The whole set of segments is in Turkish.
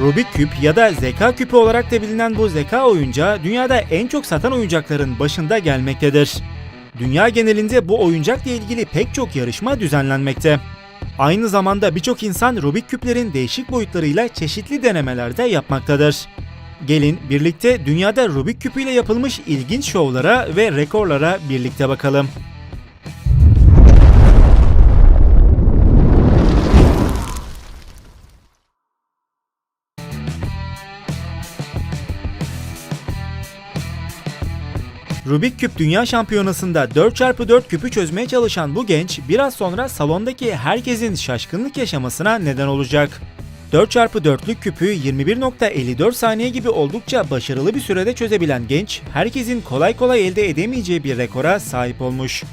Rubik küp ya da zeka küpü olarak da bilinen bu zeka oyuncağı dünyada en çok satan oyuncakların başında gelmektedir. Dünya genelinde bu oyuncakla ilgili pek çok yarışma düzenlenmekte. Aynı zamanda birçok insan Rubik küplerin değişik boyutlarıyla çeşitli denemelerde yapmaktadır. Gelin birlikte dünyada Rubik küpüyle yapılmış ilginç şovlara ve rekorlara birlikte bakalım. Rubik Küp Dünya Şampiyonası'nda 4x4 küpü çözmeye çalışan bu genç biraz sonra salondaki herkesin şaşkınlık yaşamasına neden olacak. 4x4'lük küpü 21.54 saniye gibi oldukça başarılı bir sürede çözebilen genç, herkesin kolay kolay elde edemeyeceği bir rekora sahip olmuş.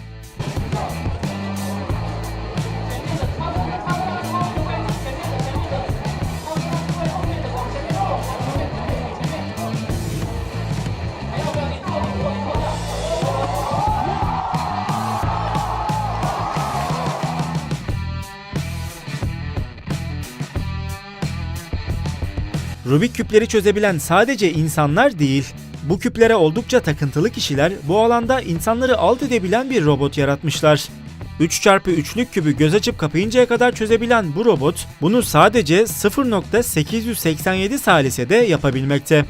Rubik küpleri çözebilen sadece insanlar değil, bu küplere oldukça takıntılı kişiler bu alanda insanları alt edebilen bir robot yaratmışlar. 3x3'lük kübü göz açıp kapayıncaya kadar çözebilen bu robot bunu sadece 0.887 salisede yapabilmekte.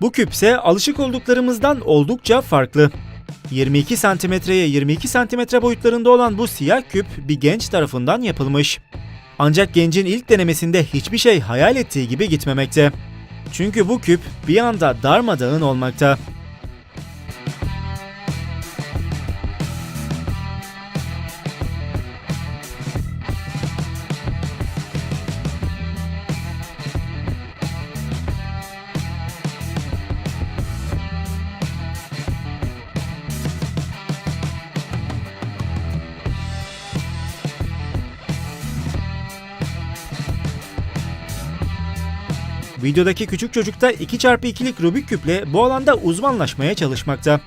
Bu küpse alışık olduklarımızdan oldukça farklı. 22 santimetreye 22 santimetre boyutlarında olan bu siyah küp bir genç tarafından yapılmış. Ancak gencin ilk denemesinde hiçbir şey hayal ettiği gibi gitmemekte. Çünkü bu küp bir anda darmadağın olmakta. Videodaki küçük çocuk da 2x2'lik Rubik küple bu alanda uzmanlaşmaya çalışmakta.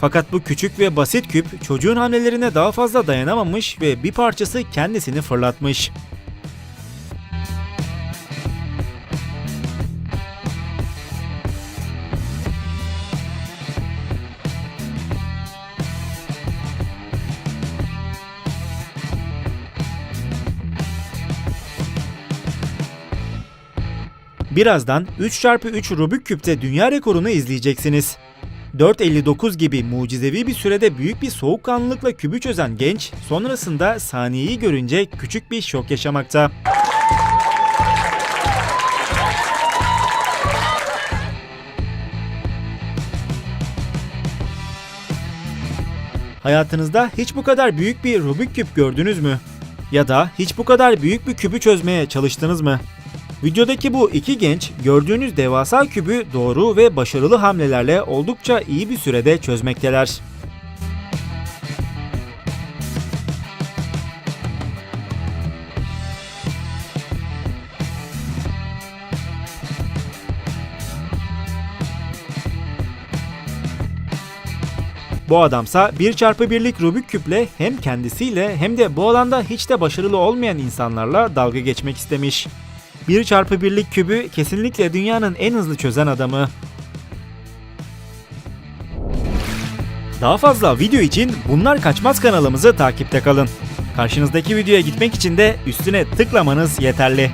Fakat bu küçük ve basit küp çocuğun hamlelerine daha fazla dayanamamış ve bir parçası kendisini fırlatmış. Birazdan 3x3 Rubik küpte dünya rekorunu izleyeceksiniz. 4.59 gibi mucizevi bir sürede büyük bir soğukkanlılıkla kübü çözen genç sonrasında saniyeyi görünce küçük bir şok yaşamakta. Hayatınızda hiç bu kadar büyük bir Rubik küp gördünüz mü? Ya da hiç bu kadar büyük bir kübü çözmeye çalıştınız mı? Videodaki bu iki genç gördüğünüz devasa kübü doğru ve başarılı hamlelerle oldukça iyi bir sürede çözmekteler. Bu adamsa 1x1'lik Rubik küple hem kendisiyle hem de bu alanda hiç de başarılı olmayan insanlarla dalga geçmek istemiş. 1x1'lik kübü kesinlikle dünyanın en hızlı çözen adamı. Daha fazla video için Bunlar Kaçmaz kanalımızı takipte kalın. Karşınızdaki videoya gitmek için de üstüne tıklamanız yeterli.